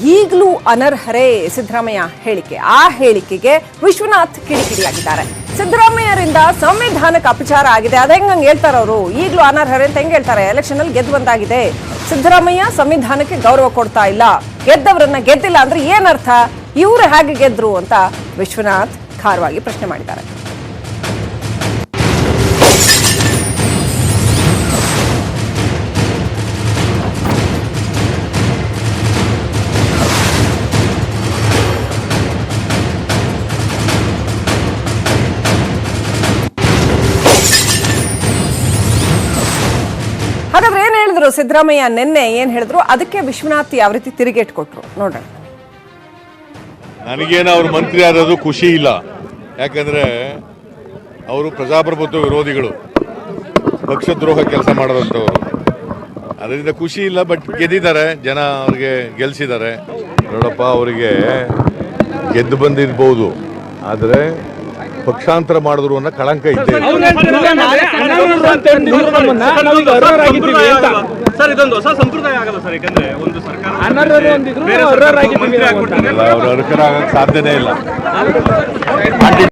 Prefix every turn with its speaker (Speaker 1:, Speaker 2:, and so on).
Speaker 1: ಈಗಲೂ ಅನರ್ಹರೇ ಸಿದ್ದರಾಮಯ್ಯ ಹೇಳಿಕೆ. ಆ ಹೇಳಿಕೆಗೆ ವಿಶ್ವನಾಥ್ ಕಿಡಿಕಿಡಿಯಾಗಿದ್ದಾರೆ. ಸಿದ್ದರಾಮಯ್ಯರಿಂದ ಸಂವಿಧಾನಕ್ಕೆ ಅಪಚಾರ ಆಗಿದೆ. ಅದ ಹೆಂಗ್ ಹೇಳ್ತಾರೆ ಅವರು? ಈಗಲೂ ಅನರ್ಹರೇ ಅಂತ ಹೆಂಗೆ ಹೇಳ್ತಾರೆ? ಎಲೆಕ್ಷನ್ ಅಲ್ಲಿ ಗೆದ್ದು ಬಂದಾಗಿದೆ. ಸಿದ್ದರಾಮಯ್ಯ ಸಂವಿಧಾನಕ್ಕೆ ಗೌರವ ಕೊಡ್ತಾ ಇಲ್ಲ. ಗೆದ್ದವರನ್ನ ಗೆದ್ದಿಲ್ಲ ಅಂದ್ರೆ ಏನರ್ಥ ಇವರು ಹೇಗೆ ಗೆದ್ರು ಅಂತ ವಿಶ್ವನಾಥ್ ಖಾರವಾಗಿ ಪ್ರಶ್ನೆ ಮಾಡಿದ್ದಾರೆ. ಹೇಳಿದ್ರು ಸಿದ್ದರಾಮಯ್ಯ ನಿನ್ನೆ ಏನ್ ಹೇಳಿದ್ರು? ಅದಕ್ಕೆ ವಿಶ್ವನಾಥ್ ಯಾವ ರೀತಿ ತಿರುಗೇಟ್ ಕೊಟ್ರು? ನೋಡೋಣ.
Speaker 2: ನನಗೇನು ಅವ್ರ ಮಂತ್ರಿ ಆದದ್ದು ಖುಷಿ ಇಲ್ಲ. ಯಾಕಂದ್ರೆ ಅವರು ಪ್ರಜಾಪ್ರಭುತ್ವ ವಿರೋಧಿಗಳು. ಪಕ್ಷದ್ರೋಹ ಕೆಲಸ ಮಾಡೋದಂಥವ್ರು ಅದರಿಂದ ಖುಷಿ ಇಲ್ಲ, ಬಟ್ ಗೆದ್ದಿದ್ದಾರೆ. ಜನ ಅವ್ರಿಗೆ ಗೆಲ್ಸಿದ್ದಾರೆ. ನೋಡಪ್ಪ, ಅವರಿಗೆ ಗೆದ್ದು ಬಂದಿರ್ಬೋದು. ಆದರೆ ಪಕ್ಷಾಂತರ ಮಾಡಿದ್ರು ಅನ್ನೋ ಕಳಂಕ ಇದೆ.
Speaker 3: ಸರ್ ಇದೊಂದು ಹೊಸ ಸಂಪ್ರದಾಯ ಆಗಲ್ಲ. ಸರ್ ಯಾಕಂದ್ರೆ ಒಂದು ಸರ್ಕಾರ
Speaker 4: ಅನರ್ಹರು
Speaker 2: ಸಾಧ್ಯನೇ ಇಲ್ಲ.